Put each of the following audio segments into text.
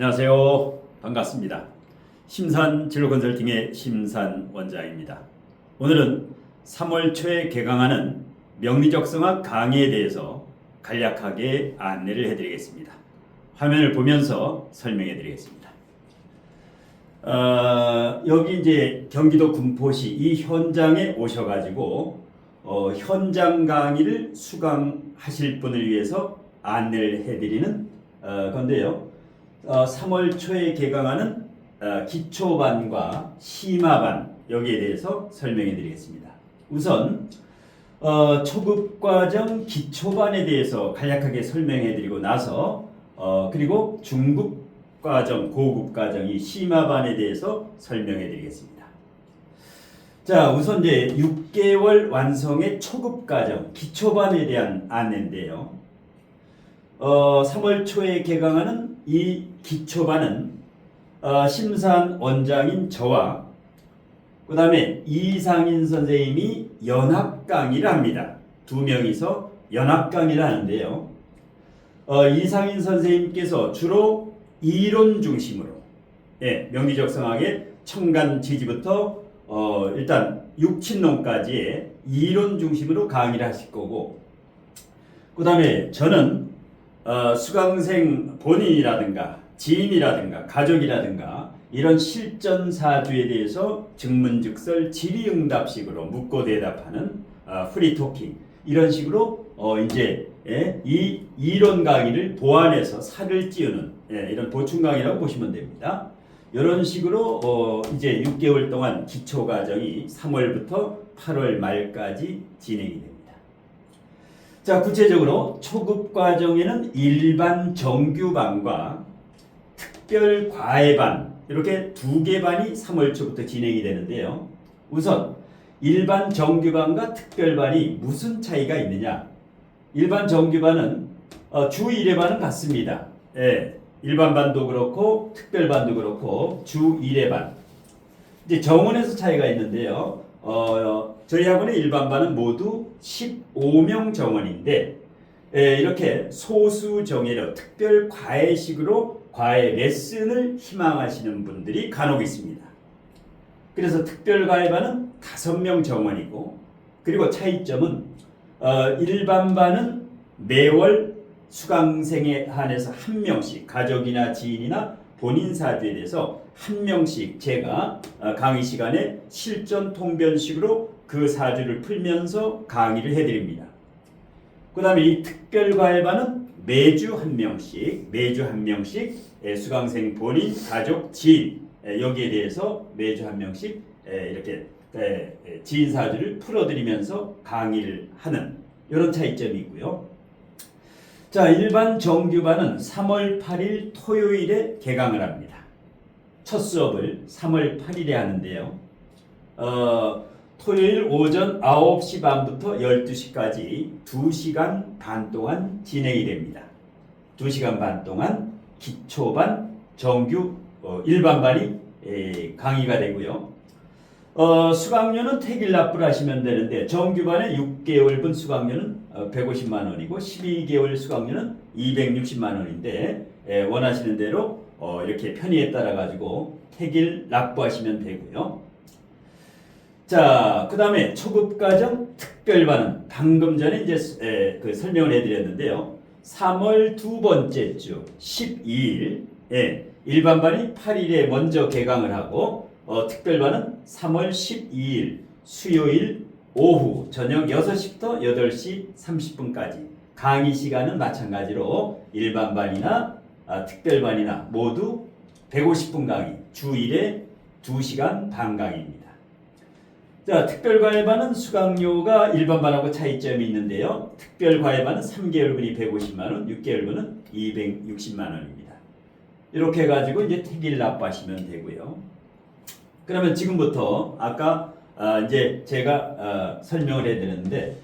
안녕하세요. 반갑습니다. 심산 진로 컨설팅의 심산 원장입니다. 오늘은 3월 초에 개강하는 명리적성학 강의에 대해서 간략하게 안내를 해드리겠습니다. 화면을 보면서 설명해 드리겠습니다. 어, 여기 이제 경기도 군포시 이 현장에 오셔가지고 어, 현장 강의를 수강하실 분을 위해서 안내를 해드리는 어, 건데요. 어, 3월 초에 개강하는 어, 기초반과 심화반 여기에 대해서 설명해 드리겠습니다. 우선 어, 초급 과정 기초반에 대해서 간략하게 설명해 드리고 나서 어, 그리고 중급 과정, 고급 과정 이 심화반에 대해서 설명해 드리겠습니다. 자, 우선 이제 6개월 완성의 초급 과정 기초반에 대한 안내인데요. 어, 3월 초에 개강하는 이 기초반은 어, 심산 원장인 저와 그 다음에 이상인 선생님이 연합 강의를 합니다. 두 명이서 연합 강의를 하는데요. 어, 이상인 선생님께서 주로 이론 중심으로 예, 명리적성학의 청간 지지부터 어, 일단 육친론까지의 이론 중심으로 강의를 하실 거고 그 다음에 저는 어, 수강생 본인이라든가 지인이라든가 가족이라든가 이런 실전 사주에 대해서 증문즉설 질의응답식으로 묻고 대답하는 어, 프리토킹 이런 식으로 어, 이제 예, 이 이론 강의를 보완해서 살을 찌우는 예, 이런 보충 강의라고 보시면 됩니다. 이런 식으로 어, 이제 6개월 동안 기초 과정이 3월부터 8월 말까지 진행이 됩니다. 자, 구체적으로 초급 과정에는 일반 정규반과 특별 과외반 이렇게 두 개 반이 3월 초부터 진행이 되는데요. 우선 일반 정규반과 특별반이 무슨 차이가 있느냐? 일반 정규반은 어, 주 1회반은 같습니다. 예, 일반 반도 그렇고 특별 반도 그렇고 주 1회반. 이제 정원에서 차이가 있는데요. 어, 저희 학원의 일반반은 모두 15명 정원인데 예, 이렇게 소수 정예로 특별 과외식으로 과외 레슨을 희망하시는 분들이 간혹 있습니다. 그래서 특별 과외반은 5명 정원이고 그리고 차이점은 어, 일반반은 매월 수강생에 한해서 한 명씩 가족이나 지인이나 본인 사주에 대해서 한 명씩 제가 어, 강의 시간에 실전 통변식으로 그 사주를 풀면서 강의를 해드립니다. 그 다음에 이 특별 과외반은 매주 한 명씩, 매주 한 명씩 예, 수강생 본인, 가족, 지인 예, 여기에 대해서 매주 한 명씩 예, 이렇게 지인 사주를 풀어드리면서 강의를 하는 이런 차이점이 있고요. 자, 일반 정규반은 3월 8일 토요일에 개강을 합니다. 첫 수업을 3월 8일에 하는데요. 어, 토요일 오전 9시 반부터 12시까지 2시간 반 동안 진행이 됩니다. 2시간 반 동안 기초반, 정규, 어, 일반반이 에, 강의가 되고요. 어, 수강료는 택일 납부를 하시면 되는데 정규반의 6개월분 수강료는 어, 150만 원이고 12개월 수강료는 260만 원인데 에, 원하시는 대로 어, 이렇게 편의에 따라 가지고 택일 납부하시면 되고요. 자, 그 다음에 초급과정 특별반은 방금 전에 이제 에, 그 설명을 해드렸는데요. 3월 두 번째 주 12일 에, 일반반이 8일에 먼저 개강을 하고 어, 특별반은 3월 12일 수요일 오후 저녁 6시부터 8시 30분까지 강의 시간은 마찬가지로 일반반이나 아, 특별반이나 모두 150분 강의 주 1회 2시간 반 강의입니다. 자, 특별과외반은 수강료가 일반반하고 차이점이 있는데요. 특별과외반은 3개월분이 150만 원, 6개월분은 260만 원입니다. 이렇게 해가지고 이제 택일 납부하시면 되고요. 그러면 지금부터 아까 아, 이제 제가 아, 설명을 해드렸는데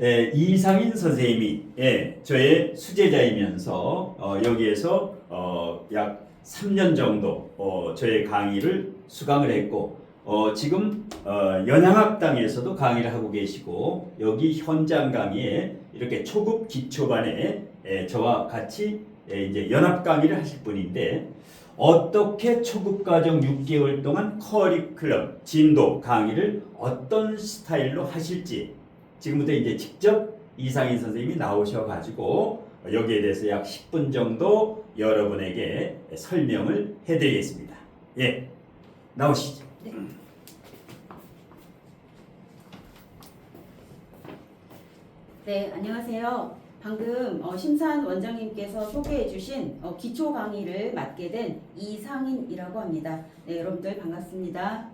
에, 이상인 선생님이 예, 저의 수제자이면서 어, 여기에서 어, 약 3년 정도 어, 저의 강의를 수강을 했고 어, 지금 어, 연양학당에서도 강의를 하고 계시고 여기 현장 강의에 이렇게 초급 기초반에 에, 저와 같이 에, 이제 연합 강의를 하실 분인데 어떻게 초급 과정 6개월 동안 커리큘럼 진도 강의를 어떤 스타일로 하실지 지금부터 이제 직접 이상인 선생님이 나오셔 가지고 여기에 대해서 약 10분 정도 여러분에게 설명을 해 드리겠습니다. 예. 나오시죠. 네, 안녕하세요. 방금 어, 심산 원장님께서 소개해 주신 어, 기초 강의를 맡게 된 이상인이라고 합니다. 네, 여러분들 반갑습니다.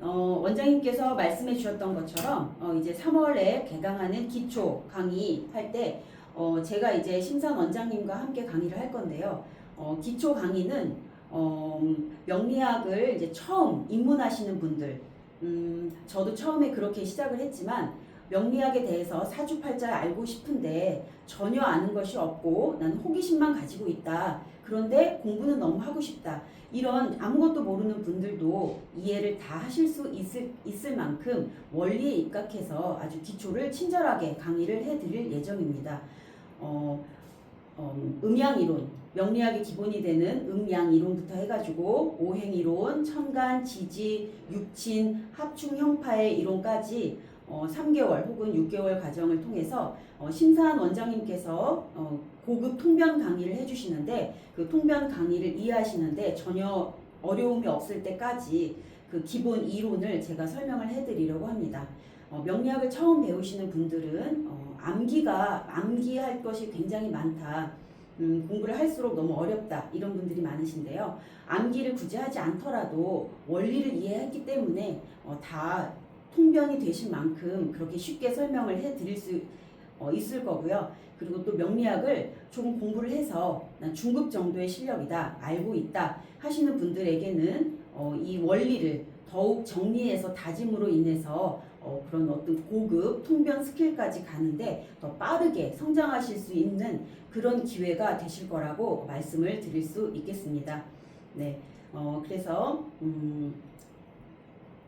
어, 원장님께서 말씀해 주셨던 것처럼 어, 이제 3월에 개강하는 기초 강의 할때 어, 제가 이제 심산 원장님과 함께 강의를 할 건데요. 어, 기초 강의는 어, 명리학을 이제 처음 입문하시는 분들, 음, 저도 처음에 그렇게 시작을 했지만 명리학에 대해서 사주팔자 알고 싶은데 전혀 아는 것이 없고 나는 호기심만 가지고 있다. 그런데 공부는 너무 하고 싶다. 이런 아무것도 모르는 분들도 이해를 다 하실 수 있을, 있을 만큼 원리에 입각해서 아주 기초를 친절하게 강의를 해드릴 예정입니다. 어, 어, 음양이론, 명리학의 기본이 되는 음양이론부터 해가지고 오행이론, 천간, 지지, 육친, 합충 형파의 이론까지 어, 3개월 혹은 6개월 과정을 통해서 어, 심사한 원장님께서 어, 고급 통변 강의를 해주시는데 그 통변 강의를 이해하시는데 전혀 어려움이 없을 때까지 그 기본 이론을 제가 설명을 해드리려고 합니다. 어, 명리학을 처음 배우시는 분들은 어, 암기가 암기할 것이 굉장히 많다. 음, 공부를 할수록 너무 어렵다 이런 분들이 많으신데요. 암기를 굳이 하지 않더라도 원리를 이해했기 때문에 어, 다 통변이 되실 만큼 그렇게 쉽게 설명을 해 드릴 수 어, 있을 거고요. 그리고 또 명리학을 조금 공부를 해서 난 중급 정도의 실력이다, 알고 있다 하시는 분들에게는 어, 이 원리를 더욱 정리해서 다짐으로 인해서 어, 그런 어떤 고급 통변 스킬까지 가는데 더 빠르게 성장하실 수 있는 그런 기회가 되실 거라고 말씀을 드릴 수 있겠습니다. 네, 어, 그래서 음,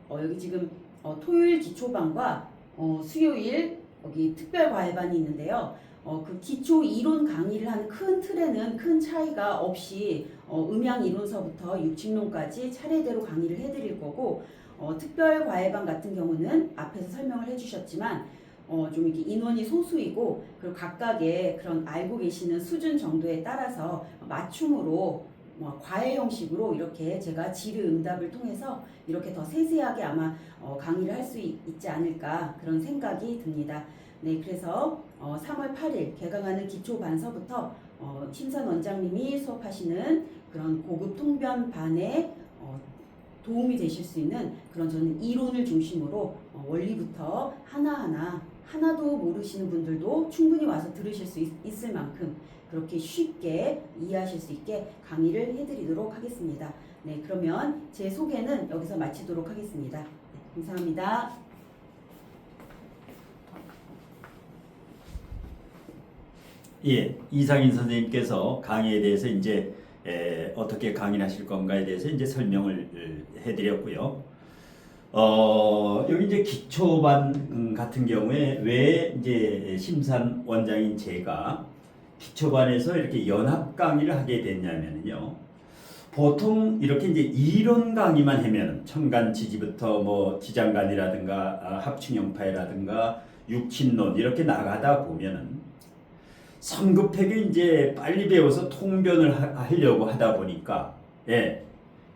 어, 여기 지금 어, 토요일 기초반과 어, 수요일 여기 특별 과외반이 있는데요. 어, 그 기초 이론 강의를 하는 큰 틀에는 큰 차이가 없이 어, 음양 이론서부터 육칙론까지 차례대로 강의를 해드릴 거고 어, 특별 과외반 같은 경우는 앞에서 설명을 해주셨지만 어, 좀 이렇게 인원이 소수이고 그리고 각각의 그런 알고 계시는 수준 정도에 따라서 맞춤으로 뭐 과외 형식으로 이렇게 제가 질의응답을 통해서 이렇게 더 세세하게 아마 어, 강의를 할 수 있지 않을까 그런 생각이 듭니다. 네, 그래서 어, 3월 8일 개강하는 기초 반서부터 어, 심산 원장님이 수업하시는 그런 고급 통변반에 어, 도움이 되실 수 있는 그런 저는 이론을 중심으로 어, 원리부터 하나하나 하나도 모르시는 분들도 충분히 와서 들으실 수 있, 있을 만큼 그렇게 쉽게 이해하실 수 있게 강의를 해드리도록 하겠습니다. 네, 그러면 제 소개는 여기서 마치도록 하겠습니다. 네, 감사합니다. 예, 이상인 선생님께서 강의에 대해서 이제 에, 어떻게 강의를 하실 건가에 대해서 이제 설명을 어, 해드렸고요. 어, 여기 이제 기초반 음, 같은 경우에 왜 이제 심산 원장인 제가 기초반에서 이렇게 연합 강의를 하게 됐냐면요. 보통 이렇게 이제 이론 강의만 하면 천간 지지부터 뭐 지장간이라든가 아, 합충형파이라든가 육친론 이렇게 나가다 보면은 성급하게 이제 빨리 배워서 통변을 하, 하려고 하다 보니까 예,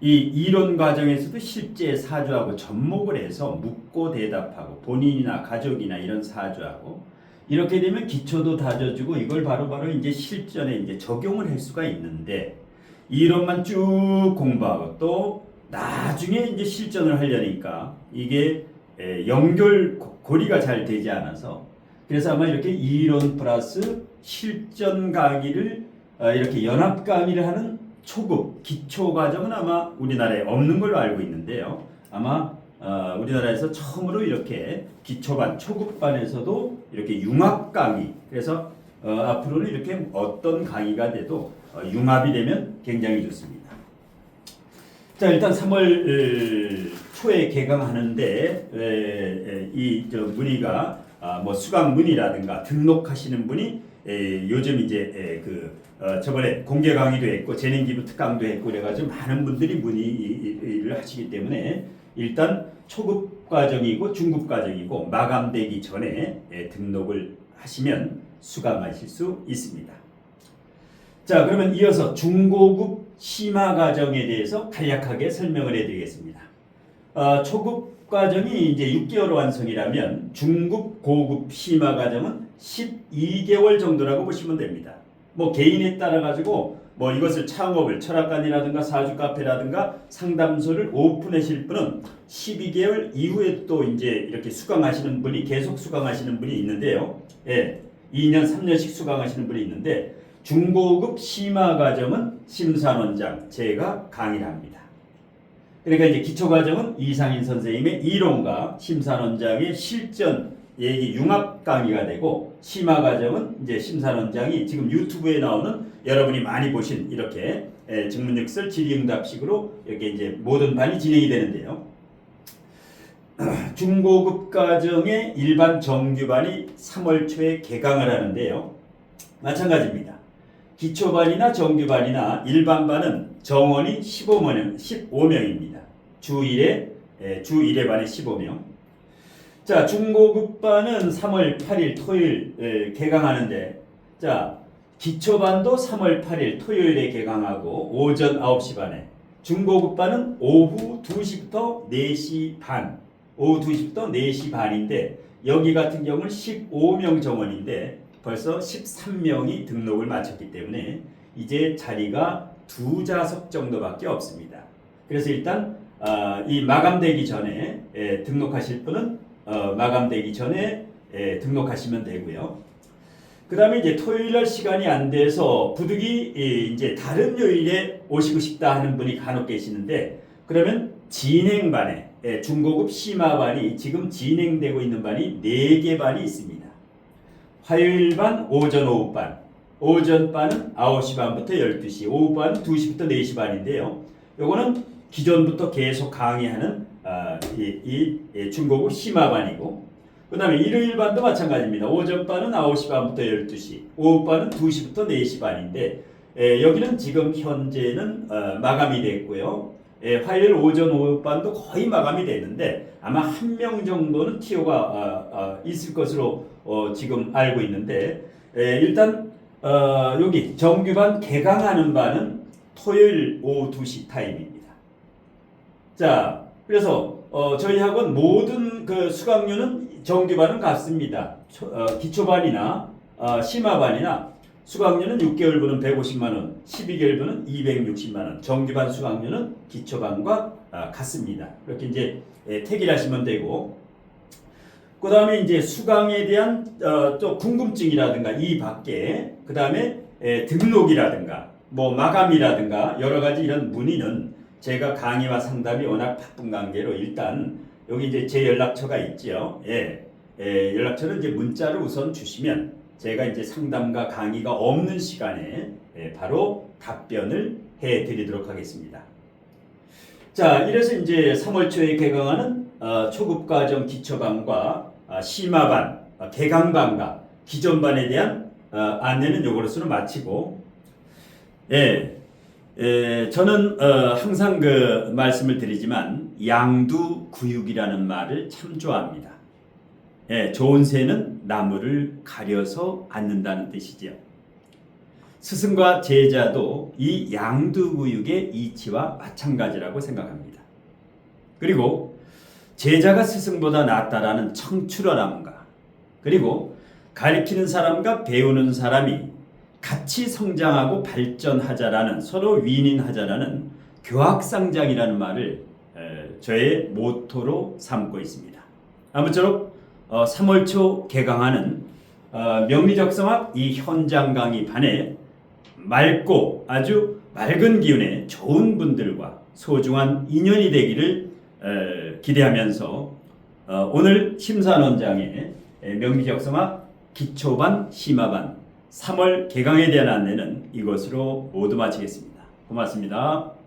이 이론 과정에서도 실제 사주하고 접목을 해서 묻고 대답하고 본인이나 가족이나 이런 사주하고 이렇게 되면 기초도 다져주고 이걸 바로 바로 이제 실전에 이제 적용을 할 수가 있는데 이론만 쭉 공부하고 또 나중에 이제 실전을 하려니까 이게 에, 연결 고- 고리가 잘 되지 않아서 그래서 아마 이렇게 이론 플러스 실전 강의를 어, 이렇게 연합 강의를 하는 초급 기초 과정은 아마 우리나라에 없는 걸로 알고 있는데요. 아마 어, 우리나라에서 처음으로 이렇게 기초반 초급반에서도 이렇게 융합 강의 그래서 어, 앞으로는 이렇게 어떤 강의가 돼도 어, 융합이 되면 굉장히 좋습니다. 자 일단 3월 초에 개강하는데 이저 문의가 아, 뭐 수강 문의라든가 등록하시는 분이 에, 요즘 이제 에, 그 어, 저번에 공개 강의도 했고 재능 기부 특강도 했고 그래가지고 많은 분들이 문의를 하시기 때문에 일단 초급 과정이고 중급 과정이고 마감되기 전에 에, 등록을 하시면 수강하실 수 있습니다. 자 그러면 이어서 중고급 심화 과정에 대해서 간략하게 설명을 해드리겠습니다. 어, 초급 과정이 이제 6개월 완성이라면 중급 고급 심화 과정은 12개월 정도라고 보시면 됩니다. 뭐 개인에 따라 가지고 뭐 이것을 창업을 철학관이라든가 사주 카페라든가 상담소를 오픈하실 분은 12개월 이후에 또 이제 이렇게 수강하시는 분이 계속 수강하시는 분이 있는데요. 예. 2년 3년씩 수강하시는 분이 있는데 중고급 심화 과정은 심산원장 제가 강의를 합니다. 그러니까 이제 기초 과정은 이상인 선생님의 이론과 심산원장의 실전 얘기 융합 강의가 되고 심화 과정은 이제 심산원장이 지금 유튜브에 나오는 여러분이 많이 보신 이렇게 에, 증문역설 질의응답식으로 이렇게 이제 모든 반이 진행이 되는데요. 중고급 과정의 일반 정규반이 3월 초에 개강을 하는데요. 마찬가지입니다. 기초반이나 정규반이나 일반반은 정원이 15명, 15명입니다. 주 1회, 에, 주 1회 반에 15명. 자, 중고급반은 3월 8일 토요일 에, 개강하는데, 자, 기초반도 3월 8일 토요일에 개강하고 오전 9시 반에, 중고급반은 오후 2시부터 4시 반, 오후 2시부터 4시 반인데, 여기 같은 경우는 15명 정원인데, 벌써 13명이 등록을 마쳤기 때문에 이제 자리가 두 좌석 정도밖에 없습니다. 그래서 일단 아, 이 마감되기 전에 예, 등록하실 분은 어, 마감되기 전에 예, 등록하시면 되고요. 그 다음에 이제 토요일 날 시간이 안 돼서 부득이 예, 이제 다른 요일에 오시고 싶다 하는 분이 간혹 계시는데 그러면 진행반에 예, 중고급 심화반이 지금 진행되고 있는 반이 4개 반이 있습니다. 화요일 반, 오전 오후 반. 오전 반은 9시 반부터 12시, 오후 반은 2시부터 4시 반인데요. 요거는 기존부터 계속 강의하는 아, 이, 이, 이 중고급 심화반이고 그 다음에 일요일 반도 마찬가지입니다. 오전 반은 9시 반부터 12시, 오후 반은 2시부터 4시 반인데 에, 여기는 지금 현재는 어, 마감이 됐고요. 에, 화요일 오전 오후 반도 거의 마감이 됐는데 아마 한 명 정도는 티오가 아, 아, 있을 것으로 어, 지금 알고 있는데 에, 일단 어, 여기 정규반 개강하는 반은 토요일 오후 2시 타임입니다. 자, 그래서 어, 저희 학원 모든 그 수강료는 정규반은 같습니다. 초- 어, 기초반이나 어, 심화반이나 수강료는 6개월분은 150만 원, 12개월분은 260만 원. 정규반 수강료는 기초반과 아, 같습니다. 그렇게 이제 예, 택일 하시면 되고 그 다음에 이제 수강에 대한 어, 또 궁금증이라든가 이 밖에 그 다음에 등록이라든가 뭐 마감이라든가 여러 가지 이런 문의는 제가 강의와 상담이 워낙 바쁜 관계로 일단 여기 이제 제 연락처가 있죠. 예, 예, 연락처는 이제 문자로 우선 주시면 제가 이제 상담과 강의가 없는 시간에 예, 바로 답변을 해 드리도록 하겠습니다. 자, 이래서 이제 3월 초에 개강하는 어, 초급과정 기초반과 아, 심화반, 아, 개강반과 기존반에 대한 어, 안내는 요것으로 마치고, 예, 예, 저는 어, 항상 그 말씀을 드리지만 양두구육이라는 말을 참 좋아합니다. 예, 좋은 새는 나무를 가려서 앉는다는 뜻이지요. 스승과 제자도 이 양두구육의 이치와 마찬가지라고 생각합니다. 그리고 제자가 스승보다 낫다라는 청출어람과 그리고 가르치는 사람과 배우는 사람이 같이 성장하고 발전하자라는 서로 윈윈하자라는 교학상장이라는 말을 에, 저의 모토로 삼고 있습니다. 아무쪼록 어, 3월 초 개강하는 어, 명리적성학 이 현장 강의 반에 맑고 아주 맑은 기운의 좋은 분들과 소중한 인연이 되기를 에, 기대하면서 어, 오늘 심사원장의 에, 명리적성학 기초반 심화반 3월 개강에 대한 안내는 이것으로 모두 마치겠습니다. 고맙습니다.